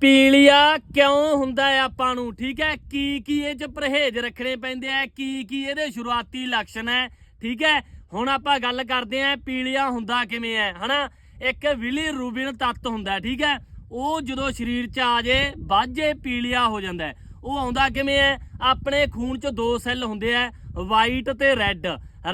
ਪੀਲੀਆ ਕਿਉਂ ਹੁੰਦਾ ਹੈ ਆਪਾਂ ਨੂੰ? ਠੀਕ ਹੈ? ਕੀ ਕੀ ਇਹ ਚ ਪਰਹੇਜ਼ ਰੱਖਣੇ ਪੈਂਦੇ ਆ? ਕੀ ਕੀ ਇਹਦੇ ਸ਼ੁਰੂਆਤੀ ਲੱਛਣ ਹੈ? ਠੀਕ ਹੈ? ਹੁਣ ਆਪਾਂ ਗੱਲ ਕਰਦੇ ਆ ਪੀਲੀਆ ਹੁੰਦਾ ਕਿਵੇਂ ਹੈ, ਹਨਾ? ਇੱਕ ਵਿਲੀ ਰੂਬਿਨ ਤੱਤ ਹੁੰਦਾ ਠੀਕ ਹੈ? ਉਹ ਜਦੋਂ ਸਰੀਰ ਚ ਆ ਜੇ ਵਾਜੇ ਪੀਲੀਆ ਹੋ ਜਾਂਦਾ ਉਹ ਆਉਂਦਾ ਕਿਵੇਂ ਹੈ? ਆਪਣੇ ਖੂਨ ਚ ਦੋ ਸੈੱਲ ਹੁੰਦੇ ਆ, ਵਾਈਟ ਤੇ ਰੈੱਡ।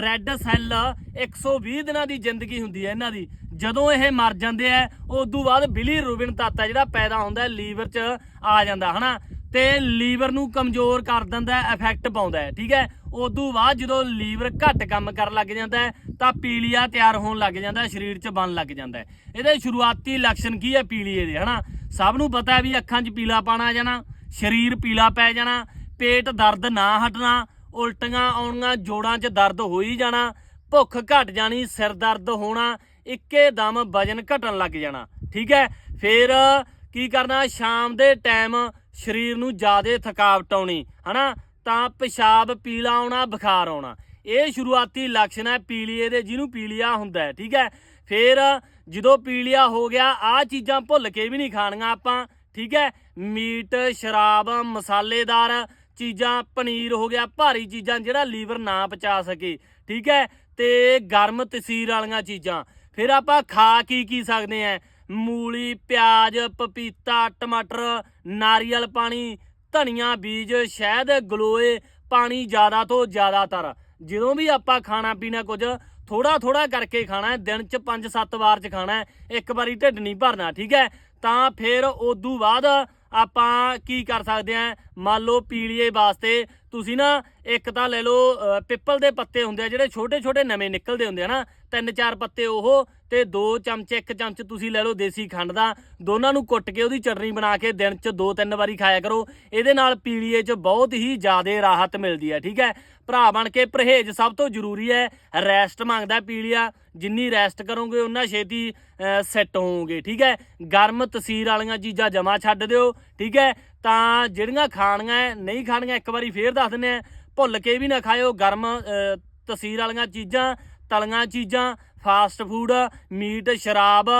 ਰੈੱਡ ਸੈੱਲ 120 ਦਿਨਾਂ ਦੀ ਜ਼ਿੰਦਗੀ ਹੁੰਦੀ ਹੈ ਇਹਨਾਂ ਦੀ। ਜਦੋਂ ਇਹ ਮਰ ਜਾਂਦੇ ਆ, ਉਦੋਂ ਬਾਅਦ ਬਿਲੀ ਰੂਬਿਨ ਤੱਤ ਹੈ ਜਿਹੜਾ ਪੈਦਾ ਹੁੰਦਾ ਲੀਵਰ 'ਚ ਆ ਜਾਂਦਾ, ਹਨਾ? ਤੇ ਲੀਵਰ ਨੂੰ ਕਮਜ਼ੋਰ ਕਰ ਦਿੰਦਾ ਇਫੈਕਟ ਪਾਉਂਦਾ ਹੈ, ਠੀਕ ਹੈ? ਉਸ ਤੋਂ ਬਾਅਦ ਜਦੋਂ ਲੀਵਰ ਘੱਟ ਕੰਮ ਕਰਨ ਲੱਗ ਜਾਂਦਾ ਹੈ, ਤਾਂ ਪੀਲੀਆ ਤਿਆਰ ਹੋਣ ਲੱਗ ਜਾਂਦਾ ਹੈ, ਸਰੀਰ 'ਚ ਬਣ ਲੱਗ ਜਾਂਦਾ ਹੈ। ਇਹਦੇ ਸ਼ੁਰੂਆਤੀ ਲੱਛਣ ਕੀ ਹੈ ਪੀਲੀਏ ਦੇ, ਹਨਾ? ਸਭ ਨੂੰ ਪਤਾ ਹੈ ਵੀ ਅੱਖਾਂ 'ਚ ਪੀਲਾ ਪਾਣਾ ਜਾਣਾ, ਸਰੀਰ ਪੀਲਾ ਪੈ ਜਾਣਾ, ਪੇਟ ਦਰਦ ਨਾ ਹਟਣਾ, ਉਲਟੀਆਂ ਆਉਣੀਆਂ, ਜੋੜਾਂ 'ਚ ਦਰਦ ਹੋ ਹੀ ਜਾਣਾ, ਭੁੱਖ ਘਟ ਜਾਣੀ, ਸਿਰ ਦਰਦ ਹੋਣਾ ਇੱਕੇ ਦਮ ਵਜਨ ਘਟਣ ਲੱਗ ਜਾਣਾ, ਠੀਕ ਹੈ? ਫਿਰ ਕੀ ਕਰਨਾ, ਸ਼ਾਮ ਦੇ ਟਾਈਮ ਸਰੀਰ ਨੂੰ ਜ਼ਿਆਦਾ ਥਕਾਵਟ ਆਉਣੀ, ਹਨਾ? ਤਾਂ ਪਿਸ਼ਾਬ ਪੀਲਾ ਆਉਣਾ, ਬੁਖਾਰ ਆਉਣਾ। ਇਹ ਸ਼ੁਰੂਆਤੀ ਲੱਛਣ ਹੈ, ਪੀਲੀਏ ਦੇ, ਜਿਹਨੂੰ ਪੀਲੀਆ ਹੁੰਦਾ ਠੀਕ ਹੈ? ਫਿਰ ਜਦੋਂ ਪੀਲੀਆ ਹੋ ਗਿਆ ਆ ਚੀਜ਼ਾਂ ਭੁੱਲ ਕੇ ਵੀ ਨਹੀਂ ਖਾਣੀਆਂ ਆਪਾਂ, ਠੀਕ ਹੈ? ਮੀਟ, ਸ਼ਰਾਬ, ਮਸਾਲੇਦਾਰ ਚੀਜ਼ਾਂ, ਪਨੀਰ ਹੋ ਗਿਆ, ਭਾਰੀ ਚੀਜ਼ਾਂ, ਜਿਹੜਾ ਲੀਵਰ ਨਾ ਪਚਾ ਸਕੇ, ਠੀਕ ਹੈ? ਤੇ ਗਰਮ ਤਸੀਰ ਵਾਲੀਆਂ ਚੀਜ਼ਾਂ। ਫਿਰ ਆਪਾਂ ਖਾ ਕੀ ਕੀ ਸਕਦੇ ਆ ਮੂਲੀ, ਪਿਆਜ਼, ਪਪੀਤਾ, ਟਮਾਟਰ, ਨਾਰੀਅਲ ਪਾਣੀ, ਧਨੀਆ, ਬੀਜ, ਸ਼ਹਿਦ, ਗਲੋਏ, ਪਾਣੀ ਜ਼ਿਆਦਾ ਤੋਂ ਜ਼ਿਆਦਾਤਰ। ਜਦੋਂ ਵੀ ਆਪਾਂ ਖਾਣਾ ਪੀਣਾ ਕੁਝ ਥੋੜਾ ਥੋੜਾ ਕਰਕੇ ਖਾਣਾ ਹੈ ਦਿਨ ਚ 5-7 ਵਾਰ ਚ ਖਾਣਾ ਹੈ ਇੱਕ ਵਾਰੀ ਢਿੱਡ ਨਹੀਂ ਭਰਨਾ, ਠੀਕ ਹੈ ਤਾਂ ਫਿਰ ਉਦੋਂ ਬਾਅਦ ਆਪਾਂ ਕੀ ਕਰ ਸਕਦੇ ਆ ਮੰਨ ਲਓ ਪੀਲੀਏ ਵਾਸਤੇ ਤੁਸੀਂ ਨਾ ਇੱਕ ਤਾਂ ਲੈ ਲਓ ਪਿੱਪਲ ਦੇ ਪੱਤੇ ਹੁੰਦੇ ਆ ਜਿਹੜੇ ਛੋਟੇ ਛੋਟੇ ਨਵੇਂ ਨਿਕਲਦੇ ਹੁੰਦੇ ਆ ਨਾ, ਤਿੰਨ ਚਾਰ ਪੱਤੇ ਉਹ ਤੇ ਦੋ ਚਮਚੇ, ਇੱਕ ਚਮਚ ਤੁਸੀਂ ਲੈ ਲਓ ਦੇਸੀ ਖੰਡ ਦਾ, ਦੋਨਾਂ ਨੂੰ ਕੁੱਟ ਕੇ ਉਹਦੀ ਚਟਨੀ ਬਣਾ ਕੇ ਦਿਨ 'ਚ ਦੋ ਤਿੰਨ ਵਾਰੀ ਖਾਇਆ ਕਰੋ। ਇਹਦੇ ਨਾਲ ਪੀਲੀਏ 'ਚ ਬਹੁਤ ਹੀ ਜ਼ਿਆਦਾ ਰਾਹਤ ਮਿਲਦੀ ਹੈ, ਠੀਕ ਹੈ? ਭਰਾ ਬਣ ਕੇ ਪਰਹੇਜ਼ ਸਭ ਤੋਂ ਜ਼ਰੂਰੀ ਹੈ ਰੈਸਟ ਮੰਗਦਾ ਪੀਲੀਆ, ਜਿੰਨੀ ਰੈਸਟ ਕਰੋਗੇ ਉਨਾ ਛੇਤੀ ਸੈੱਟ ਹੋਵੋਗੇ, ਠੀਕ ਹੈ? ਗਰਮ ਤਸੀਰ ਵਾਲੀਆਂ ਚੀਜ਼ਾਂ ਜਮਾ ਛੱਡ ਦਿਓ, ਠੀਕ ਹੈ? ਤਾਂ ਜਿਹੜੀਆਂ ਖਾਣੀਆਂ ਨਹੀਂ ਖਾਣੀਆਂ, ਇੱਕ ਵਾਰੀ ਫੇਰ ਦੱਸ ਦਿੰਦੇ ਆ, ਭੁੱਲ ਕੇ ਵੀ ਨਾ ਖਾਇਓ ਗਰਮ ਤਸੀਰ ਵਾਲੀਆਂ ਚੀਜ਼ਾਂ, ਤਲੀਆਂ ਚੀਜ਼ਾਂ ਫਾਸਟ ਫੂਡ ਮੀਟ ਸ਼ਰਾਬ,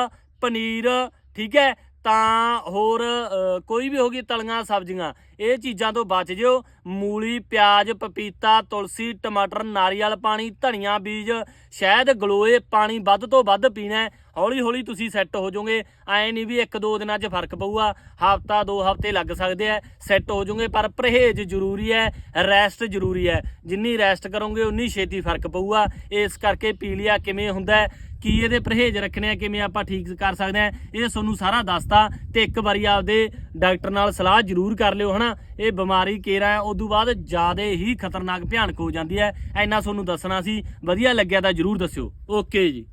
ਪਨੀਰ, ਠੀਕ ਹੈ ਤਾਂ ਹੋਰ ਕੋਈ ਵੀ ਹੋਗੀ ਤਲੀਆਂ ਸਬਜ਼ੀਆਂ, ਇਹ ਚੀਜ਼ਾਂ ਤੋਂ ਬਚ ਜਿਓ। ਮੂਲੀ, ਪਿਆਜ਼, ਪਪੀਤਾ, ਤੁਲਸੀ, ਟਮਾਟਰ, ਨਾਰੀਅਲ ਪਾਣੀ, ਧਨੀਆ ਬੀਜ, ਸ਼ਹਿਦ, ਗਲੋਏ ਪਾਣੀ ਵੱਧ ਤੋਂ ਵੱਧ ਪੀਣਾ ਹੌਲੀ ਹੌਲੀ ਤੁਸੀਂ ਸੈੱਟ ਹੋ ਜਾਓਗੇ। ਐ ਨਹੀਂ ਵੀ ਇੱਕ ਦੋ ਦਿਨਾਂ 'ਚ ਫ਼ਰਕ ਪਊਗਾ। ਹਫਤਾ, ਦੋ ਹਫ਼ਤੇ ਲੱਗ ਸਕਦੇ ਆ, ਸੈੱਟ ਹੋ ਜਾਓਗੇ। ਪਰ ਪਰਹੇਜ਼ ਜ਼ਰੂਰੀ ਹੈ, ਰੈਸਟ ਜ਼ਰੂਰੀ ਹੈ। ਜਿੰਨੀ ਰੈਸਟ ਕਰੋਗੇ, ਉਨੀ ਛੇਤੀ ਫ਼ਰਕ ਪਊਗਾ। ਇਸ ਕਰਕੇ ਪੀਲੀਆ ਕਿਵੇਂ ਹੁੰਦਾ ਕੀ ਇਹਦੇ ਪਰਹੇਜ਼ ਰੱਖਣੇ ਆ, ਕਿਵੇਂ ਆਪਾਂ ਠੀਕ ਕਰ ਸਕਦੇ ਆ, ਇਹ ਤੁਹਾਨੂੰ ਸਾਰਾ ਦੱਸਤਾ। ਤੇ ਇੱਕ ਵਾਰੀ ਆਪਦੇ ਡਾਕਟਰ ਨਾਲ ਸਲਾਹ ਜ਼ਰੂਰ ਕਰ ਲਿਓ, ਹਨਾ। ਇਹ ਬਿਮਾਰੀ ਕੇਰਾ ਹੈ ਤੋਂ ਬਾਅਦ ਜ਼ਿਆਦਾ ਹੀ ਖਤਰਨਾਕ, ਭਿਆਨਕ ਹੋ ਜਾਂਦੀ ਹੈ। ਐਨਾ ਤੁਹਾਨੂੰ ਦੱਸਣਾ ਸੀ। ਵਧੀਆ ਲੱਗਿਆ ਤਾਂ ਜ਼ਰੂਰ ਦੱਸਿਓ। ਓਕੇ ਜੀ।